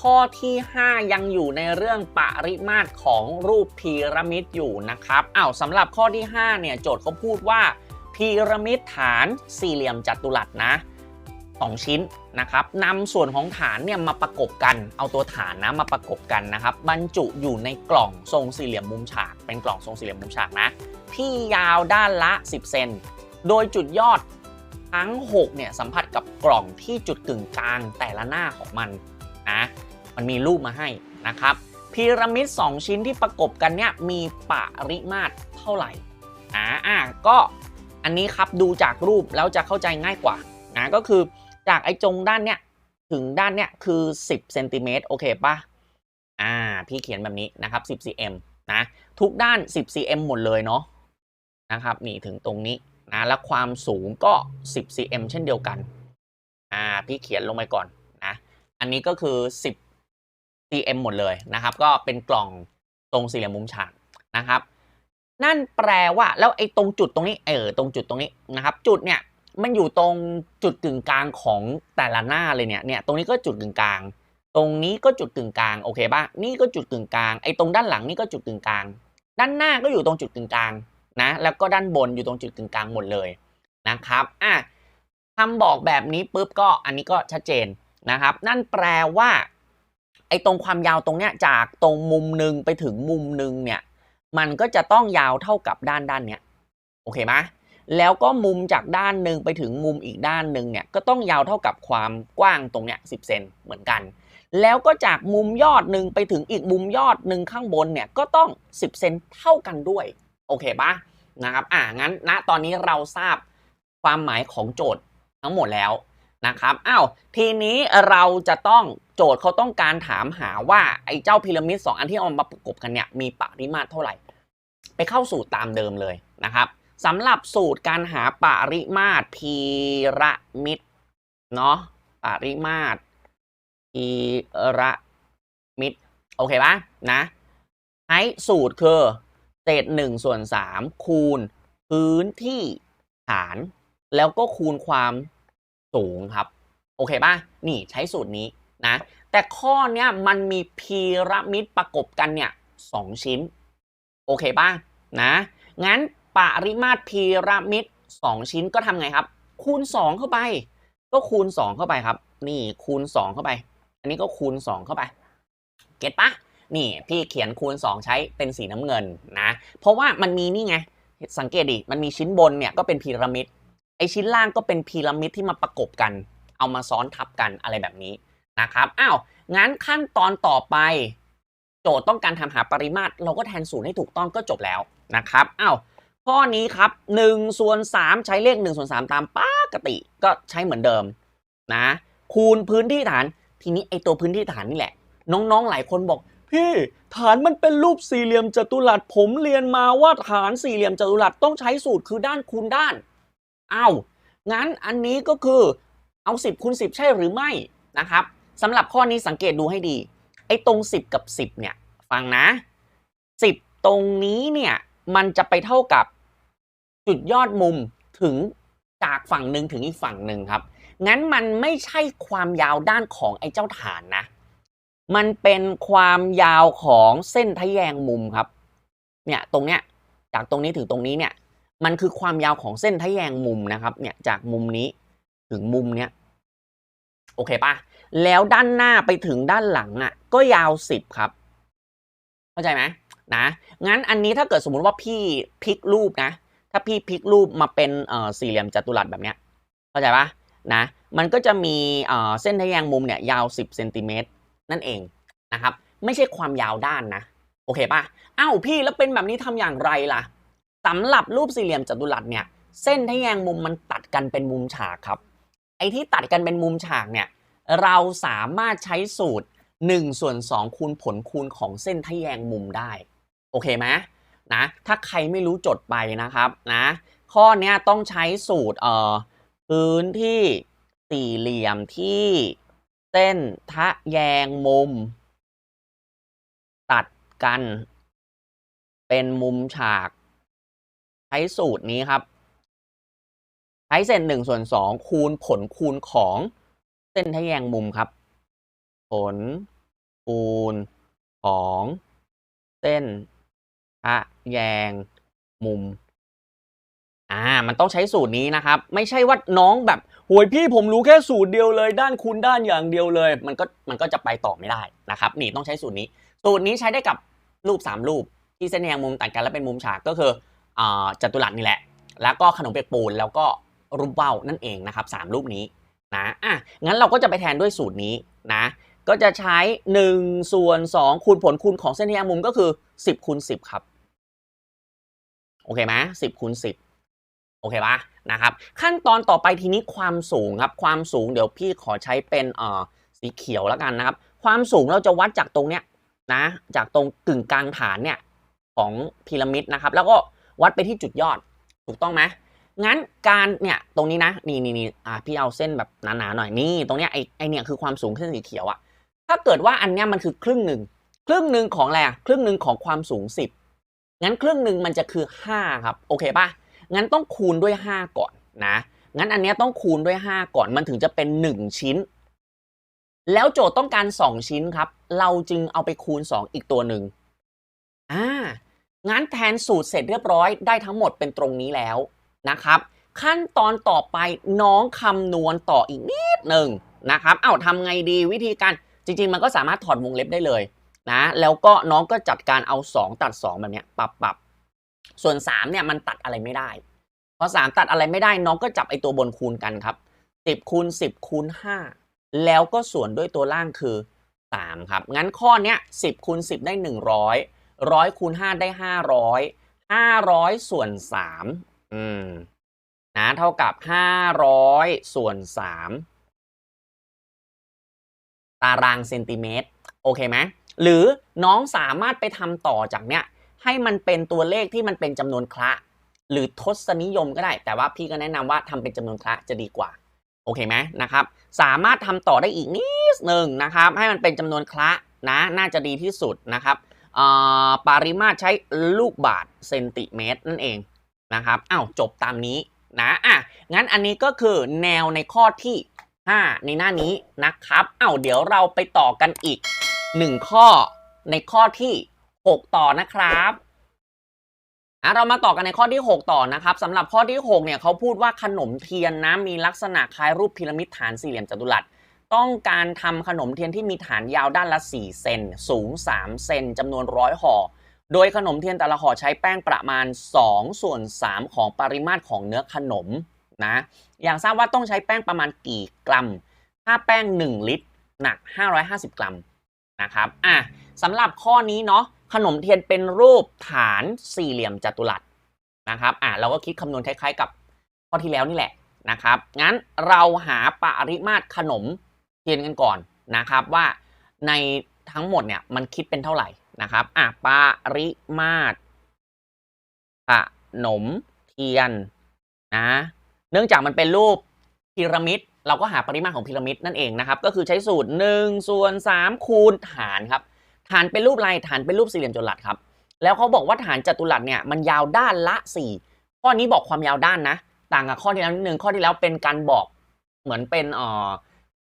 ข้อที่ 5 ยังอยู่ในเรื่องปริมาตรของรูปพีระมิดอยู่นะครับอ้าวสำหรับข้อที่ 5 เนี่ยโจทย์เขาพูดว่าพีระมิดฐานสี่เหลี่ยมจัตุรัสนะ2ชิ้นนะครับนำส่วนของฐานเนี่ยมาประกบกัน เอาตัวฐานนะมาประกบกันนะครับ บรรจุอยู่ในกล่องทรงสี่เหลี่ยมมุมฉาก เป็นกล่องทรงสี่เหลี่ยมมุมฉากนะ ที่ยาวด้านละ 10 เซน โดยจุดยอดทั้ง 6 เนี่ยสัมผัสกับกล่องที่จุดกึ่งกลางแต่ละหน้าของมันนะ มันมีรูปมาให้นะครับพีระมิด 2 ชิ้นที่ประกบกันเนี่ยมีปริมาตรเท่าไหร่อ่าอ่าก็อันนี้ครับดูจากรูปแล้วจะเข้าใจง่ายกว่านะก็คือจากไอ้จงด้านเนี้ยถึงด้านเนี้ยคือ 10เซนติเมตรโอเคปะอ่าพี่เขียนแบบนี้นะครับ10 cm นะทุกด้าน 10 cm หมดเลยเนาะนะครับนี่ถึงตรงนี้นะและความสูงก็ 10 cm เช่นเดียวกันอ่าพี่เขียนลงไปก่อนนะอันนี้ก็คือ 10 cm หมดเลยนะครับ ก็เป็นกล่องตรงสี่เหลี่ยมมุมฉากนะครับ นั่นแปลว่าแล้วไอ้ตรงจุดตรงนี้เออตรงจุดตรงนี้นะครับ จุดเนี่ยมันอยู่ตรงจุดกึ่งกลางของแต่ละหน้าเลยเนี่ยเนี่ยตรงนี้ก็จุดกึ่งกลาง ตรงนี้ก็จุดกึ่งกลางโอเคป่ะนี่ก็จุดกึ่งกลางไอ้ตรงด้านหลังนี่ก็จุดกึ่งกลาง ด้านหน้าก็อยู่ตรงจุดกึ่งกลางนะแล้วก็ด้านบนอยู่ตรงจุดกึ่งกลางหมดเลยนะครับอะทำบอกแบบนี้ปุ๊บก็อันนี้ก็ชัดเจนนะครับ นั่นแปลว่า ไอ้ตรงความยาวตรงเนี้ยจากตรงมุมหนึ่งไปถึงมุมหนึ่งเนี่ย มันก็จะต้องยาวเท่ากับด้านด้านเนี้ยโอเคไหมแล้วก็มุมจากด้านหนึ่งไปถึงมุมอีกด้านหนึ่งเนี่ยก็ต้องยาวเท่ากับความกว้างตรงเนี้ยสิเซนเหมือนกัน แล้วก็จากมุมยอดหนึ่งไปถึงอีกมุมยอดหนึ่งข้างบนเนี่ยก็ต้อง 10 เซนเท่ากันด้วยโอเคปะนะครับอ่างั้นณตอนนี้เราทราบความหมายของโจทย์ทั้งหมดแล้วนะครับอ้าวทีนี้เราจะต้อง โจทย์เขาต้องการถามหาว่าไอ้เจ้าพีระมิด 2 อันที่เอามาประกบกันเนี่ยมีปริมาตรเท่าไหร่ ไปเข้าสูตรตามเดิมเลยนะครับสำหรับสูตรการหาปริมาตรพีระมิดเนาะปริมาตรพีระมิดโอเคปะนะใช้สูตรคือเศษหนึ่งส่วนสามคูณพื้นที่ฐาน แล้วก็คูณความสูงครับ โอเคป่ะ นี่ใช้สูตรนี้ นะ แต่ข้อเนี้ยมันมีพีระมิดประกบกันเนี่ยสองชิ้น โอเคป่ะนะ งั้นปริมาตรพีระมิด2 ชิ้นก็ทำไงครับ คูณ 2 เข้าไป ก็คูณ 2 เข้าไปครับ นี่คูณ 2 เข้าไป อันนี้ก็คูณ 2 เข้าไป เก็ตปะนี่พี่เขียนคูณ 2 ใช้เป็นสีน้ำเงินนะ เพราะว่ามันมีนี่ไง สังเกตดิ มันมีชิ้นบนเนี่ยก็เป็นพีระมิด ไอชิ้นล่างก็เป็นพีระมิดที่มาประกบกัน เอามาซ้อนทับกันอะไรแบบนี้ นะครับอ้าวงั้นขั้นตอนต่อไป โจทย์ต้องการทำหาปริมาตร เราก็แทนสูตรให้ถูกต้องก็จบแล้วนะครับอ้าวข้อนี้ครับ1ส่วน3ใช้เลข1ส่วน3ตามปกติก็ใช้เหมือนเดิมนะ คูณพื้นที่ฐาน ทีนี้ไอตัวพื้นที่ฐานนี่แหละ น้องๆหลายคนบอก พี่ฐานมันเป็นรูปสี่เหลี่ยมจัตุรัสผมเรียนมาว่าฐานสี่เหลี่ยมจัตุรัสต้องใช้สูตรคือด้านคูณด้านอ้าวงั้นอันนี้ก็คือเอา 10คูณ10 ใช่หรือไม่นะครับ สำหรับข้อนี้สังเกตดูให้ดี ไอ้ตรง 10 กับ 10 เนี่ย ฟังนะ 10 ตรงนี้เนี่ย มันจะไปเท่ากับจุดยอดมุมถึงจากฝั่งหนึ่งถึงอีกฝั่งหนึ่งครับ งั้นมันไม่ใช่ความยาวด้านของไอ้เจ้าฐานนะ มันเป็นความยาวของเส้นทะแยงมุมครับ เนี่ยตรงเนี้ย จากตรงนี้ถึงตรงนี้เนี่ย มันคือความยาวของเส้นทะแยงมุมนะครับ เนี่ยจากมุมนี้ถึงมุมเนี้ย โอเคปะ แล้วด้านหน้าไปถึงด้านหลังอะ ก็ยาวสิบครับ เข้าใจไหมนะงั้นอันนี้ถ้าเกิดสมมุติว่าพี่พลิกรูปนะ ถ้าพี่พลิกรูปมาเป็นเอ่อสี่เหลี่ยมจัตุรัสแบบเนี้ยเข้าใจปะนะ มันก็จะมีเอ่อเส้นทะแยงมุมเนี่ยยาว 10เซนติเมตรนั่นเองนะครับ ไม่ใช่ความยาวด้านนะ โอเคปะอ้าวพี่แล้วเป็นแบบนี้ทำอย่างไรล่ะสำหรับรูปสี่เหลี่ยมจัตุรัสเนี่ย เส้นทะแยงมุมมันตัดกันเป็นมุมฉากครับ ไอ้ที่ตัดกันเป็นมุมฉากเนี่ย เราสามารถใช้สูตร1ส่วน2คูณผลคูณของเส้นทแยงมุมได้ โอเคไหมนะถ้าใครไม่รู้จดไปนะครับนะข้อนี้ต้องใช้สูตรเอ่อพื้นที่สี่เหลี่ยมที่เส้นทะแยงมุม ตัดกัน เป็นมุมฉาก ใช้สูตรนี้ครับ ใช้เส้นหนึ่งส่วนสองคูณผลคูณของ เส้นทแยงมุมครับ ผลคูณของเส้นทะแยงมุม อ่า มันต้องใช้สูตรนี้นะครับ ไม่ใช่ว่าน้องแบบโหยพี่ผมรู้แค่สูตรเดียวเลย ด้านคูณด้านอย่างเดียวเลย มันก็มันก็จะไปต่อไม่ได้นะครับ นี่ต้องใช้สูตรนี้ สูตรนี้ใช้ได้กับรูป 3 รูป ที่เส้นแยงมุมตัดกันและเป็นมุมฉากก็คืออ่าจัตุรัสนี่แหละ แล้วก็ขนมเปียกปูนแล้วก็รูปเบ้านั่นเองนะครับสามรูปนี้ นะอะงั้นเราก็จะไปแทนด้วยสูตรนี้นะก็จะใช้ 1 ส่วน 2 คูณผลคูณของเส้นแยงมุมก็คือ 10คูณ10 ครับ โอเคไหม10คูณ10โอเคปะนะครับ ขั้นตอนต่อไปทีนี้ความสูงครับ ความสูงเดี๋ยวพี่ขอใช้เป็นเอ่อสีเขียวแล้วกันนะครับ ความสูงเราจะวัดจากตรงเนี้ยนะ จากตรงกึ่งกลางฐานเนี่ยของพีระมิดนะครับ แล้วก็วัดไปที่จุดยอดถูกต้องไหม งั้นการเนี่ยตรงนี้นะนี่นี่นี่อ่าพี่เอาเส้นแบบหนาๆหน่อยนี่ตรงเนี้ยไอไอเนี่ยคือความสูงเส้นสีเขียวอะถ้าเกิดว่าอันเนี้ยมันคือครึ่งหนึ่งครึ่งหนึ่งของอะไรอะครึ่งหนึ่งของความสูง 10 งั้นครึ่งหนึ่งมันจะคือ 5 ครับ โอเคปะงั้นต้องคูณด้วย 5 ก่อนนะ งั้นอันเนี้ยต้องคูณด้วย 5 ก่อนมันถึงจะเป็น 1 ชิ้น แล้วโจทย์ต้องการ 2 ชิ้นครับ เราจึงเอาไปคูณ 2 อีกตัวหนึ่งอ่างั้นแทนสูตรเสร็จเรียบร้อยได้ทั้งหมดเป็นตรงนี้แล้ว นะครับ ขั้นตอนต่อไปน้องคำนวณต่ออีกนิดหนึ่งนะครับ เอ้าทำไงดีวิธีการจริง ๆ มันก็สามารถถอดวงเล็บได้เลยนะแล้วก็น้องก็จัดการเอา 2 ตัด 2 แบบนี้ปรับปรับส่วน3เนี่ยมันตัดอะไรไม่ได้พอ3ตัดอะไรไม่ได้น้องก็จับไอตัวบนคูณกันครับ 10คูณ10คูณ5แล้วก็ส่วนด้วยตัวล่างคือ 3 ครับ งั้นข้อเนี้ย10คูณ10 ได้ 100ร้อยคูณห้าได้ห้าร้อยห้าร้อยส่วนสาม อืมนะเท่ากับห้าร้อยส่วนสามตารางเซนติเมตร โอเคไหมหรือน้องสามารถไปทำต่อจากเนี้ย ให้มันเป็นตัวเลขที่มันเป็นจำนวนคละ หรือทศนิยมก็ได้ แต่ว่าพี่ก็แนะนำว่าทำเป็นจำนวนคละจะดีกว่า โอเคไหมนะครับ สามารถทำต่อได้อีกนิดหนึ่งนะครับ ให้มันเป็นจำนวนคละนะ น่าจะดีที่สุดนะครับปริมาตรใช้ลูกบาทเซนติเมตรนั่นเอง นะครับอ้าวจบตามนี้นะอะงั้นอันนี้ก็คือแนวในข้อที่ 5 ในหน้านี้นะครับอ้าวเดี๋ยวเราไปต่อกันอีก 1 ข้อในข้อที่ 6 ต่อนะครับอะเรามาต่อกันในข้อที่ 6 ต่อนะครับสำหรับข้อที่ 6 เนี่ยเขาพูดว่าขนมเทียนนะมีลักษณะคล้ายรูปพีระมิดฐานสี่เหลี่ยมจัตุรัสต้องการทำขนมเทียนที่มีฐานยาวด้านละ 4 เซน สูง 3 เซนจำนวนร้อยห่อ โดยขนมเทียนแต่ละห่อใช้แป้งประมาณ 2 ส่วน 3 ของปริมาตรของเนื้อขนมนะ อยากทราบว่าต้องใช้แป้งประมาณกี่กรัม ถ้าแป้ง 1 ลิตร หนัก 550 กรัมนะครับอะสำหรับข้อนี้เนาะขนมเทียนเป็นรูปฐานสี่เหลี่ยมจัตุรัสนะครับอะเราก็คิดคำนวณคล้ายๆกับข้อที่แล้วนี่แหละนะครับงั้นเราหาปริมาตรขนมเทียนกันก่อนนะครับว่าในทั้งหมดเนี่ยมันคิดเป็นเท่าไหร่ นะครับอะปริมาตรขนมเทียนนะเนื่องจากมันเป็นรูปพีระมิดเราก็หาปริมาตรของพีระมิดนั่นเองนะครับ ก็คือใช้สูตร1ส่วน3คูณฐานครับ ฐานเป็นรูปอะไรฐานเป็นรูปสี่เหลี่ยมจัตุรัสครับ แล้วเขาบอกว่าฐานจัตุรัสเนี่ยมันยาวด้านละ 4 ข้อนี้บอกความยาวด้านนะ ต่างกับข้อที่แล้วนิดนึงข้อที่แล้วเป็นการบอกเหมือนเป็นเอ่อ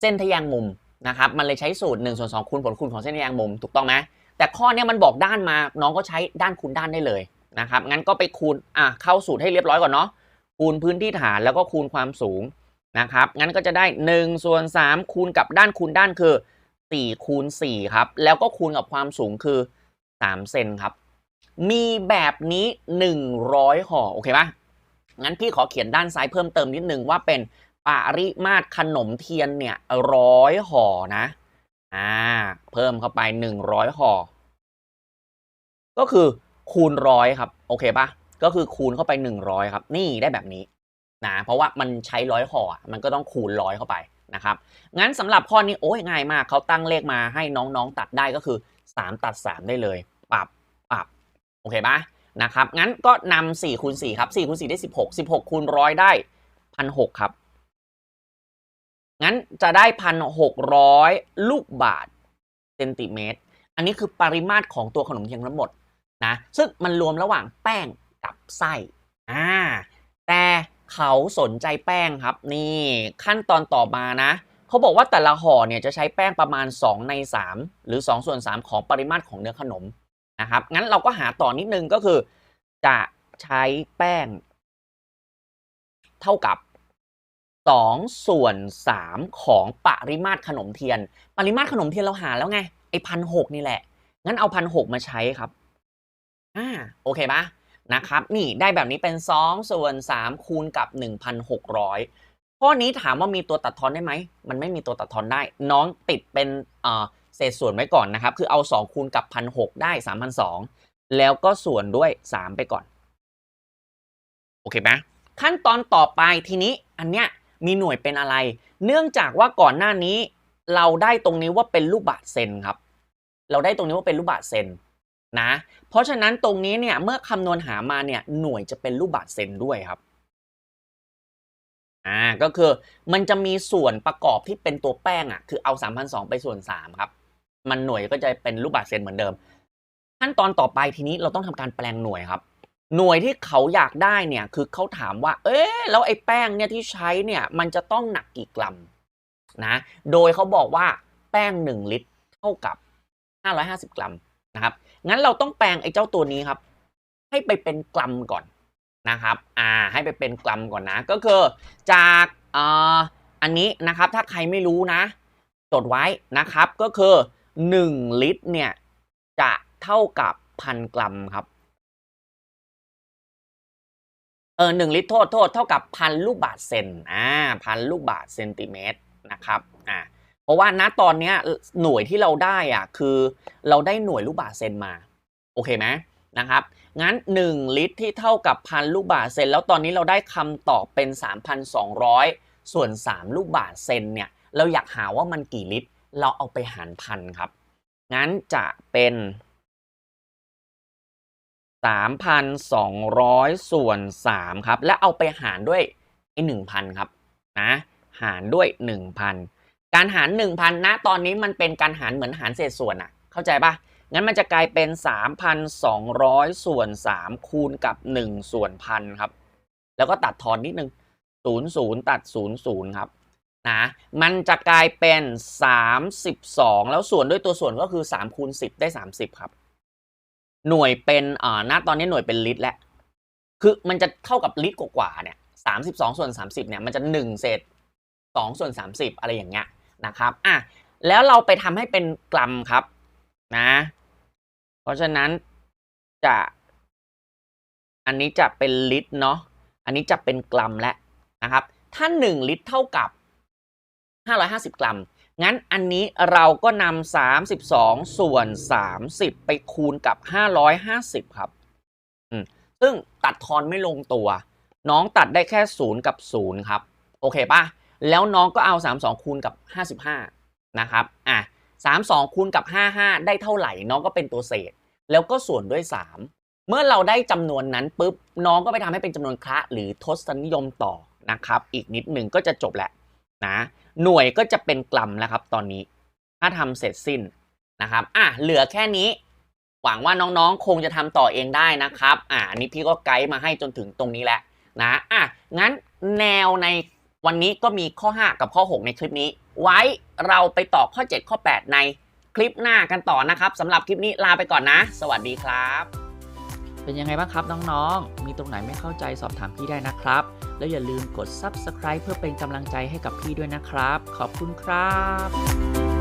เส้นทะแยงมุมนะครับ มันเลยใช้สูตร1ส่วน2คูณผลคูณของเส้นทะแยงมุมถูกต้องไหม แต่ข้อนี้มันบอกด้านมาน้องก็ใช้ด้านคูณด้านได้เลยนะครับงั้นก็ไปคูณอะเข้าสูตรให้เรียบร้อยก่อนเนาะคูณพื้นที่ฐานแล้วก็คูณความสูงนะครับงั้นก็จะได้1ส่วน3คูณกับด้านคูณด้านคือ4คูณ4ครับแล้วก็คูณกับความสูงคือ3เซนครับมีแบบนี้ 100ห่อโอเคปะงั้นพี่ขอเขียนด้านซ้ายเพิ่มเติมนิดนึงว่าเป็นปริมาตรขนมเทียนเนี่ยร้อยห่อนะอ่าเพิ่มเข้าไปหนึ่งร้อยห่อ ก็คือคูณร้อยครับ โอเคปะก็คือคูณเข้าไปหนึ่งร้อยครับนี่ได้แบบนี้นะเพราะว่ามันใช้ร้อยห่อมันก็ต้องคูณร้อยเข้าไปนะครับงั้นสำหรับข้อนี้โอ้ยง่ายมากเขาตั้งเลขมาให้น้องๆตัดได้ก็คือ 3 ตัด 3 ได้เลยปรับปรับโอเคปะนะครับงั้นก็นำ4คูณ4ครับ4คูณ4ได้ 16 16คูณร้อยได้พันหครับ งั้นจะได้พันหกร้อยลูกบาทเซนติเมตร อันนี้คือปริมาตรของตัวขนมเทียนทั้งหมด นะซึ่งมันรวมระหว่างแป้งกับไส้อ่าแต่เขาสนใจแป้งครับนี่ขั้นตอนต่อมานะเขาบอกว่าแต่ละห่อเนี่ยจะใช้แป้งประมาณ 2 ใน 3 หรือ 2 ส่วน 3 ของปริมาตรของเนื้อขนมนะครับงั้นเราก็หาต่อนิดนึงก็คือ จะใช้แป้ง เท่ากับ2ส่วน3ของปริมาตรขนมเทียน ปริมาตรขนมเทียนเราหาแล้วไงไอพันหกนี่แหละงั้นเอาพันหกมาใช้ครับ อ่าโอเคปะนะครับนี่ได้แบบนี้เป็น 2 ส่วน 3 คูณกับ 1,600 ข้อนี้ถามว่ามีตัวตัดทอนได้ไหม มันไม่มีตัวตัดทอนได้ น้องติดเป็นเศษส่วนไว้ก่อนนะครับ คือเอา 2 คูณกับ 1,600 ได้ 3,200 แล้วก็ส่วนด้วย 3 ไปก่อน โอเคไหมขั้นตอนต่อไปทีนี้อันเนี้ยมีหน่วยเป็นอะไร เนื่องจากว่าก่อนหน้านี้ เราได้ตรงนี้ว่าเป็นลูกบาศก์เซนครับ เราได้ตรงนี้ว่าเป็นลูกบาศก์เซน นะ เพราะฉะนั้นตรงนี้เนี่ยเมื่อคำนวณหามาเนี่ยหน่วยจะเป็นลูกบาศก์เซนด้วยครับอ่าก็คือมันจะมีส่วนประกอบที่เป็นตัวแป้งอะคือเอา3,200ไปส่วน3ครับ มันหน่วยก็จะเป็นลูกบาศก์เซนเหมือนเดิม ขั้นตอนต่อไปทีนี้เราต้องทำการแปลงหน่วยครับ หน่วยที่เขาอยากได้เนี่ยคือเขาถามว่า เอ๊ะแล้วไอ้แป้งเนี่ยที่ใช้เนี่ยมันจะต้องหนักกี่กรัมนะ โดยเขาบอกว่าแป้ง 1 ลิตรเท่ากับ 550 กรัม นะครับ งั้นเราต้องแปลงไอ้เจ้าตัวนี้ครับ ให้ไปเป็นกรัมก่อนนะครับ อ่า ให้ไปเป็นกรัมก่อนนะ ก็คือจากอ่าอันนี้นะครับ ถ้าใครไม่รู้นะ จดไว้นะครับ ก็คือ 1 ลิตรเนี่ยจะเท่ากับพันกรัมครับ เออหนึ่งลิตรโทษโทษเท่ากับพันลูกบาศก์เซน อ่า พันลูกบาศก์เซนติเมตรนะครับ อ่า เพราะว่าณตอนเนี้ยหน่วยที่เราได้อะคือเราได้หน่วยลูกบาศก์เซนมา โอเคไหมนะครับงั้น 1 ลิตรที่เท่ากับพันลูกบาศก์เซนแล้วตอนนี้เราได้คำตอบเป็น 3,200 ส่วน 3 ลูกบาศก์เซนเนี่ยเราอยากหาว่ามันกี่ลิตร เราเอาไปหารพันครับ งั้นจะเป็น 3,200 ส่วน 3 ครับ และเอาไปหารด้วยไอ้1,000 ครับนะหารด้วย 1,000 การหาร 1,000นะตอนนี้มันเป็นการหารเหมือนหารเศษส่วนอะเข้าใจปะงั้นมันจะกลายเป็น 3,200 ส่วน 3 คูณกับ 1 ส่วนพันครับ แล้วก็ตัดทอนนิดนึง 00 ตัด 00 ครับนะมันจะกลายเป็น 32 แล้วส่วนด้วยตัวส่วนก็คือ 3 คูณ 10 ได้ 30 ครับ หน่วยเป็นอ่าณตอนนี้หน่วยเป็นลิตรแล้ว คือมันจะเท่ากับลิตรกว่าๆเนี่ยสามสิบสองส่วนสามสิบเนี่ยมันจะหนึ่งเศษสองส่วนสามสิบอะไรอย่างเงี้ย นะครับอะแล้วเราไปทำให้เป็นกรัมครับนะ เพราะฉะนั้นจะ อันนี้จะเป็นลิตรเนาะอันนี้จะเป็นกรัมแล้วนะครับ ถ้าหนึ่งลิตรเท่ากับห้าร้อยห้าสิบกรัม งั้นอันนี้เราก็นำ32 ส่วน 30 ไปคูณกับ 550 ครับอืมซึ่งตัดทอนไม่ลงตัว น้องตัดได้แค่ 0 กับ 0 ครับ โอเคป่ะ แล้วน้องก็เอา 32 คูณกับ 55 นะครับอะ32 คูณกับ 55 ได้เท่าไหร่น้องก็เป็นตัวเศษ แล้วก็ส่วนด้วย 3 เมื่อเราได้จำนวนนั้นปุ๊บน้องก็ไปทำให้เป็นจำนวนคละหรือทศนิยมต่อนะครับ อีกนิดหนึ่งก็จะจบแหละนะหน่วยก็จะเป็นกรัมแล้วครับตอนนี้ ถ้าทำเสร็จสิ้นนะครับอะเหลือแค่นี้ หวังว่าน้องๆ คงจะทำต่อเองได้นะครับอะอันนี้พี่ก็ไกด์มาให้จนถึงตรงนี้แหละนะอะงั้นแนวใน วันนี้ก็มีข้อ 5 กับข้อ 6 ในคลิปนี้ ไว้เราไปต่อข้อ 7 ข้อ 8 ในคลิปหน้ากันต่อนะครับสำหรับคลิปนี้ลาไปก่อนนะ สวัสดีครับ เป็นยังไงบ้างครับน้องๆ มีตรงไหนไม่เข้าใจสอบถามพี่ได้นะครับ แล้วอย่าลืมกด Subscribe เพื่อเป็นกำลังใจให้กับพี่ด้วยนะครับ ขอบคุณครับ